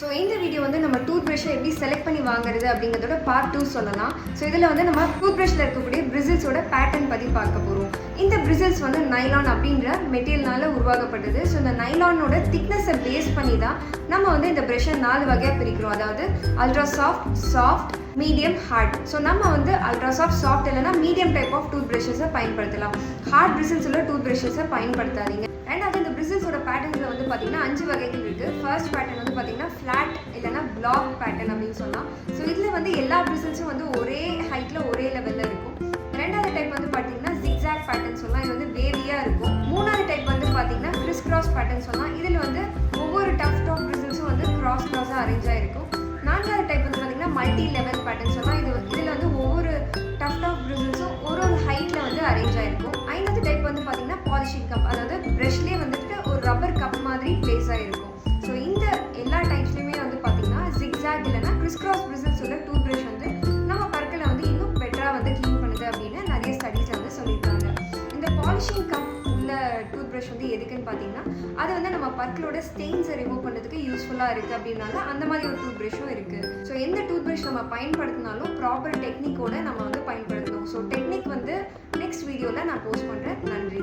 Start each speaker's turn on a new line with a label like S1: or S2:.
S1: So இந்த video வந்து நம்ம டூத் ப்ரஷ்ஷை எப்படி செலக்ட் பண்ணி வாங்குறது அப்படிங்கிறதோட பார்ட் டூ சொல்லலாம். ஸோ இதில் வந்து நம்ம டூத் ப்ரஷ்ஷில் இருக்கக்கூடிய பிரிசில்ஸோட பேட்டர்ன் பற்றி பார்க்க போகிறோம் இந்த பிரிசில்ஸ் வந்து நைலான் அப்படின்ற மெட்டீரியல்னால உருவாக்கப்பட்டது. ஸோ இந்த நைலானோட திக்னஸை பேஸ் பண்ணி தான் நம்ம வந்து இந்த ப்ரெஷ்ஷை நாலு வகையாக பிரிக்கிறோம். அதாவது ultra soft soft medium hard so நம்ம வந்து அல்ட்ரா சாஃப்ட் சாஃப்ட் இல்லைனா மீடியம் டைப் ஆஃப் டூத் ப்ரஷஸை பயன்படுத்தலாம். ஹார்ட் பிரிசில்ஸ் உள்ள டூத் ப்ரஷஸை பயன்படுத்தாதீங்க. ரெண்டாவது இந்த பிரிசில்ஸோட பேட்டர்ன்ஸில் வந்து பார்த்தீங்கன்னா அஞ்சு வகைகள் இருக்குது ஃபர்ஸ்ட் பேட்டர்ன் வந்து பார்த்தீங்கன்னா ஃப்ளாட் இல்லைனா பிளாக் பேட்டர்ன் அப்படின்னு சொல்லலாம். ஸோ இதில் வந்து எல்லா பிரிசில்ஸும் வந்து ஒரே ஹைட்டில் ஒரே லெவலில் இருக்கும். ரெண்டாவது டைப் வந்து பார்த்தீங்கன்னா ஜிக்ஸாக் பேட்டர்ன் சொல்லலாம். இது வந்து வேவியாக இருக்கும். மூணாவது டைப் வந்து பார்த்தீங்கன்னா கிறிஸ் கிராஸ் பேட்டர்ன் சொல்லலாம். இதில் வந்து கிராஸ் அரேஞ்ச் ஆகிருக்கும் நான்காவது டைப் வந்து பார்த்தீங்கன்னா மல்டி லெவல் பேட்டர்ன் சொல்லலாம் இது இதில் வந்து ஒவ்வொரு டஃப் ஆஃப் பிரிசில்ஸும் ஒரு ஒரு ஹைட்டில் வந்து அரேஞ்ச் ஆகிருக்கும் ஐந்தாவது டைப் வந்து பார்த்தீங்கன்னா பாலிஷிங் கப் அதாவது ப்ரெஷ்லேயே வந்துட்டு ஒரு ரப்பர் கப் மாதிரி பிளேஸ் ஆகிருக்கும் ஸோ இந்த எல்லா டைப்ஸ்லையுமே வந்து பார்த்தீங்கன்னா ஜிக்ஸாக் இல்லைனா கிறிஸ் கிராஸ் பிரிசில்ஸ் உள்ள டூத் ப்ரஷ் வந்து நம்ம பற்களை வந்து இன்னும் பெட்டராக வந்து க்ளீன் பண்ணுது அப்படின்னு நிறைய ஸ்டடீஸில் வந்து சொல்லியிருக்காங்க. இந்த பாலிஷிங் கப் ப்ரஷ் வந்து எதுக்குன்னு பார்த்தீங்கன்னா அது வந்து நம்ம பற்களோட ஸ்டெயின்ஸை ரிமூவ் பண்ணுறதுக்கு யூஸ்ஃபுல்லாக இருக்குது அப்படின்னால அந்த மாதிரி ஒரு டூத் ப்ரஷும் இருக்குது ஸோ எந்த டூத் ப்ரஷ் நம்ம பயன்படுத்தினாலும் ப்ராப்பர் டெக்னிக்கோட நம்ம வந்து பயன்படுத்தணும். ஸோ டெக்னிக் வந்து நெக்ஸ்ட் வீடியோவில் நான் போஸ்ட் பண்ணுறேன் நன்றி.